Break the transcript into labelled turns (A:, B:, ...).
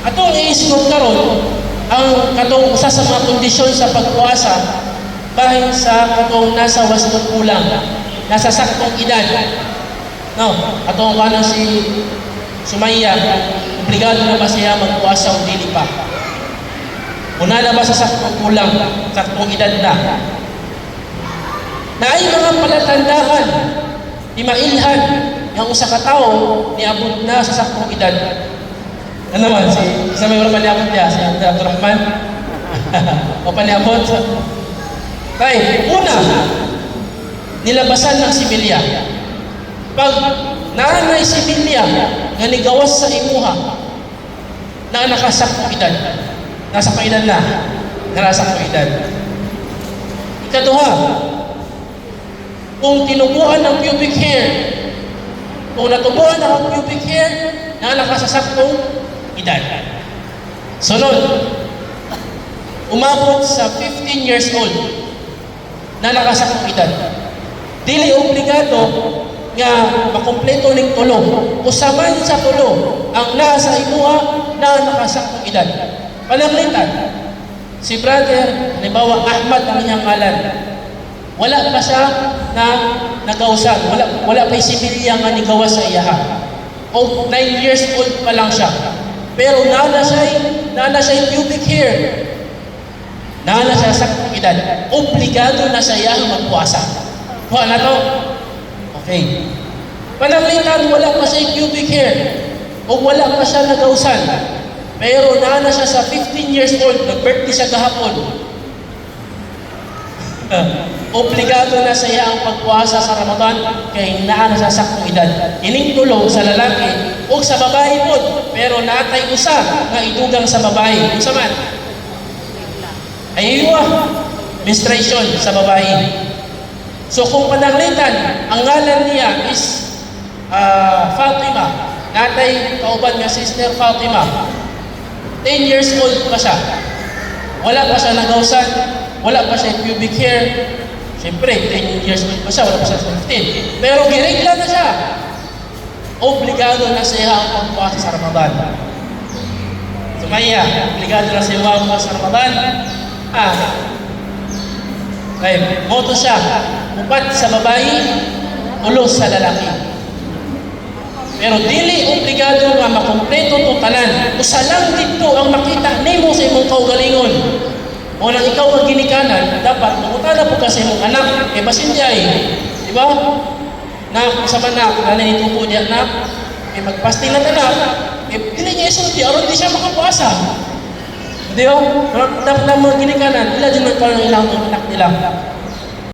A: Atong iisgot karon ang katong usa sa mga kondisyon sa pagpuasa bahin sa katong nasa wasdot kulang, nasa saktong edad. No, atong kanang si Sumaya, obligado na ba siya magpuasa o dili pa? Una na ba sa saktong kulang, saktong edad na? Na ay mga palatandaan, di mailhan, yung usa ka tao, niabot na sa saktong edad. Ano naman, si, isa may wala paniabot niya, si Abdul Rahman. o paniabot. Tay, una, nilabasan ng sibilya. Pag naanay sibilya nga nigawas sa imuha, na nakasakong edad, nasa edad na, nakasakong edad. Ikaduha, kung tinubuan ng pubic hair, kung natubuan ng pubic hair, na nakasasaktong edad. Sunod, umabot sa 15 years old na nakasakong edad. Dili obligado nga makumpleto ning tulo. Usaman sa tulo ang nasa imuha na nakasakong edad. Pananglitan, si brother, halimbawa Ahmad ang inyang ngalan, wala pa siya na nagausan, wala, wala pa sibilya nga nigawa sa iyaha. O 9 years old pa lang siya. Pero nana siya, nana siya pubic hair. Nana siya sa edad. Obligado na siya magpuasa. Na to. Okay. Pananglitan, wala pa siya pubic hair. O wala pa siya nagausan. Pero nana siya sa 15 years old, nag-birthday siya kahapon. obligado na sa ang pagpuasa sa Ramadan kay naa na sa saktong edad. Ining tulong sa lalaki o sa babae po, pero natay usa nga idugang sa babae. Unsa man? Aywa, menstruation sa babae. So kung pananglitan, ang ngalan niya is ah, Fatima. Natay kauban nga sister Fatima. 10 years old pa siya. Wala pa siya nagausan, wala pa siya pubic hair. Siyempre, 10 years old pa siya, wala pa siya 15. Pero giregla na siya. Obligado na siya ang pagpuasa sa Ramadan. Sumaya, obligado na siya ang pagpuasa sa Ramadan. Ah, ay, moto siya. Upat sa babae, ulos sa lalaki. Pero dili obligado nga makumpleto to tanan. Usa lang dito ang makita nimo sa imong kaugalingon. O nang ikaw ang ginikanan, dapat mangutana po kasi imong anak, eh basin di ay. Di ba? Na sa manak, na nanitupo niya anak, eh magpasting na tanak, eh dili niya isulti, aron di siya makapuasa. Di ba? Dapat na mga ginikanan, ila din magkaroon ng ilang anak nila.